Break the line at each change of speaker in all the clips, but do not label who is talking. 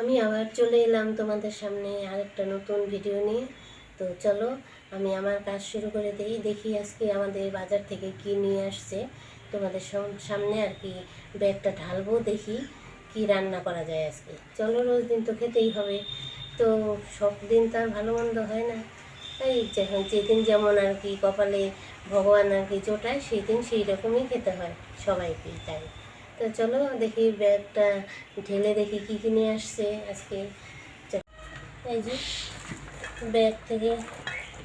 আমি আবার চলে এলাম তোমাদের সামনে আরেকটা নতুন ভিডিও নিয়ে। তো চলো, আমি আমার কাজ শুরু করে দিই। দেখি আজকে আমাদের বাজার থেকে কি নিয়ে আসছে। তোমাদের সামনে আর কি ব্যাগটা ঢালবো, দেখি কি রান্না করা যায় আজকে। চলো, রোজ দিন তো খেতেই হবে। তো সব দিন তো আর ভালো মন্দ হয় না। এই যখন যেদিন যেমন আর কি কপালে ভগবান আর কি জোটায় সেই দিন সেই রকমই খেতে হয় সবাইকেই, তাই। তো চলো দেখি ব্যাগটা ঢেলে দেখি কি কী নিয়ে আসছে আজকে। এই যে ব্যাগ থেকে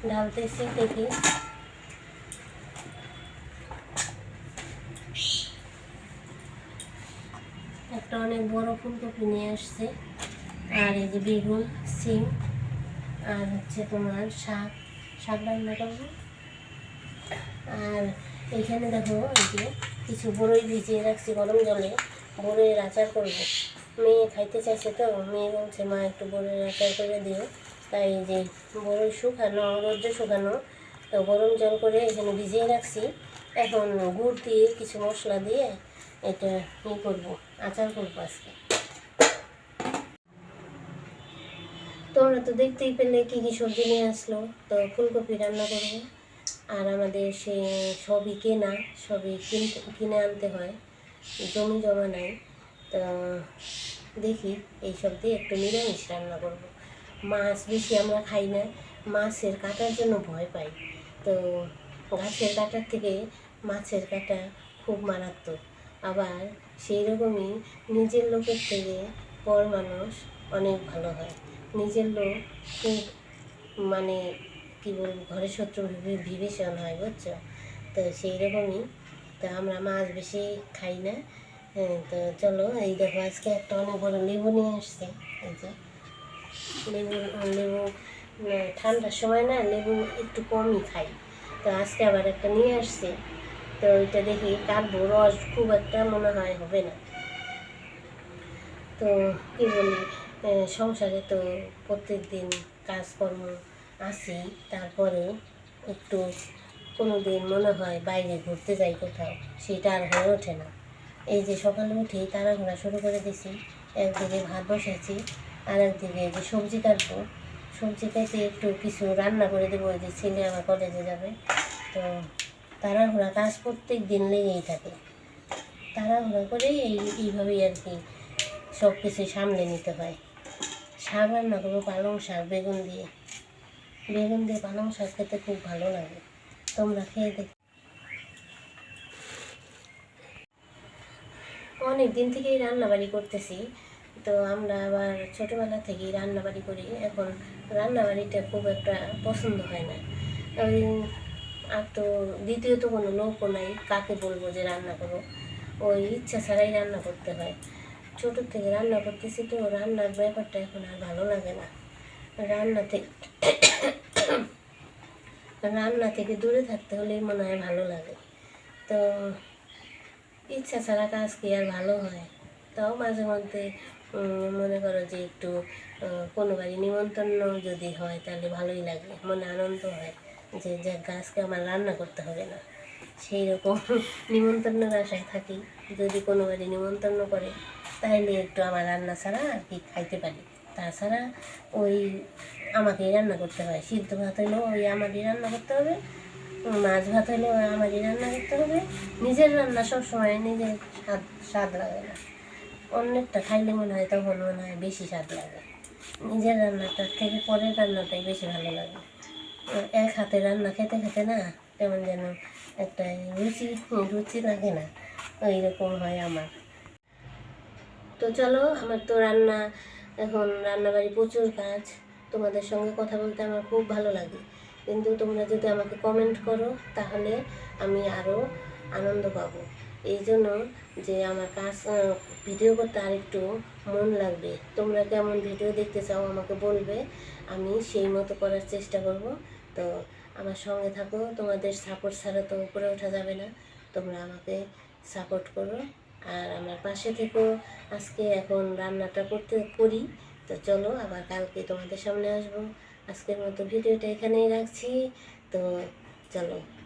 ঢালতেছি দেখি। একটা অনেক বড় ফুলকপি নিয়ে আসছে। আর এই যে বেগুন, সিম, আর হচ্ছে তোমার শাক শাক রান্না করব। আর এইখানে দেখো এই যে কিছু বড়ই ভিজিয়ে রাখছি গরম জলে। বড়ইয়ের আচার করব। মেয়ে খাইতে চাইছে তো, মেয়ে বলছে, মা, একটু বড়ইয়ের আচার করে দিও। তাই যে বড়ই শুকানো রোদ্রে শুকানো, তো গরম জল করে এখানে ভিজিয়ে রাখছি। এখন গুড় দিয়ে কিছু মশলা দিয়ে এটা ই করব, আচার করব আজকে। তোমরা তো দেখতেই পেলে কী কী সবজি নিয়ে আসলো। তো ফুলকপি রান্না করব। আর আমাদের সে সবই কেনা, সবই কিনতে, কিনে আনতে হয়। জমি জমা নাই। তো দেখি এইসব দিয়ে একটু নিরামিষ রান্না করব। মাছ বেশি আমরা খাই না। মাছের কাটার জন্য ভয় পাই। তো গাছের কাটার থেকে মাছের কাটা খুব মারাত্মক। আবার সেই রকমই নিজের লোকের থেকে পর মানুষ অনেক ভালো হয়। নিজের লোক খুব মানে কী বলব, ঘরের শত্রু বিভীষণ হয়, বুঝছ? তো সেই রকমই তো আমরা মাছ বেশি খাই না। তো চলো, এই দেখো, আজকে একটা অনেক বড় লেবু নিয়ে আসছে। এই যে, লেবু লেবু ঠান্ডার সময় না লেবু একটু কমই খাই। তো আজকে আবার একটা নিয়ে আসছে। তো ওইটা দেখি কাটবো, রস খুব একটা মনে হয় হবে না। তো কী বলি সংসারে তো প্রত্যেক দিন কাজকর্ম আছে, তারপরে একটু কোনো দিন মনে হয় বাইরে ঘুরতে যাই কোথাও, সেটা আর হয়ে ওঠে না। এই যে সকালে উঠেই তাড়াহুড়া শুরু করে দিছি, একদিকে ভাত বসাইছি, আর একদিকে যে সবজি কাটবো। সবজি কেটে একটু কিছু রান্না করে দেবো ওই যে ছেলে আমার কলেজে যাবে। তো তাড়াহুড়া কাজ প্রত্যেক দিন লেগেই থাকে। তাড়াহুড়া করে এই, এইভাবেই আর কি সব কিছু সামলে নিতে হয়। শাক রান্না করব পালং শাক, বেগুন দিয়ে। বেগুন দিয়ে পালং শাক খেতে খুব ভালো লাগে। তোমরা খেয়ে দেখ। অনেক দিন থেকেই রান্নাবাড়ি করতেছি। তো আমরা আবার ছোটোবেলা থেকেই রান্নাবাড়ি করি। এখন রান্নাবাড়িটা খুব একটা পছন্দ হয় না। ওই আর তো দ্বিতীয়ত কোনো লোকও নাই, কাকে বলব যে রান্না করো? ওই ইচ্ছা ছাড়াই রান্না করতে হয়। ছোটোর থেকে রান্না করতেছি তো রান্নার ব্যাপারটা এখন আর ভালো লাগে না। রান্না থেকে রান্না থেকে দূরে থাকতে হলেই মনে হয় ভালো লাগে। তো ইচ্ছা ছাড়া কাজ কি আর ভালো হয়? তাও মাঝে মধ্যে মনে করো যে একটু কোনো বাড়ি নিমন্ত্রণ যদি হয় তাহলে ভালোই লাগে, মনে আনন্দ হয় যে যে গাছকে আমার রান্না করতে হবে না। সেই রকম নিমন্ত্রণের আশায় থাকি। যদি কোনো বাড়ি নিমন্ত্রণ করে তাহলে একটু আমার রান্না ছাড়া আর কি খাইতে পারি। তাছাড়া ওই আমাকেই রান্না করতে হয়। সিদ্ধ ভাত হলেও ওই আমাকেই রান্না করতে হবে, মাছ ভাত হলেও আমারই রান্না করতে হবে। নিজের রান্না সবসময় নিজের স্বাদ স্বাদ লাগে না। অন্যেরটা খাইলে মনে হয় তখন মনে হয় বেশি স্বাদ লাগে। নিজের রান্নাটার থেকে পরের রান্নাটাই বেশি ভালো লাগে। এক হাতে রান্না খেতে খেতে না কেমন যেন একটা রুচি রুচি লাগে না। ওই রকম হয় আমার। তো চলো, আমার তো রান্না এখন রান্নাবাড়ি প্রচুর কাজ, তোমাদের সঙ্গে কথা বলতে আমার খুব ভালো লাগে। কিন্তু তোমরা যদি আমাকে কমেন্ট করো, তাহলে আমি আরও আনন্দ পাবো। এই জন্য যে আমার কাজ ভিডিও করতে আরেকটু মন লাগবে। তোমরা কেমন ভিডিও দেখতে চাও আমাকে বলবে, আমি সেই মতো করার চেষ্টা করব। তো আমার সঙ্গে থাকো, তোমাদের সাপোর্ট ছাড়া তো উপরে ওঠা যাবে না। তোমরা আমাকে সাপোর্ট করো। আর আমার পাশে থেকেও আজকে এখন রান্নাটা করতে করি। তো চলো, আবার কালকে তোমাদের সামনে আসব। আজকের মতো ভিডিওটা এখানেই রাখছি। তো চলো।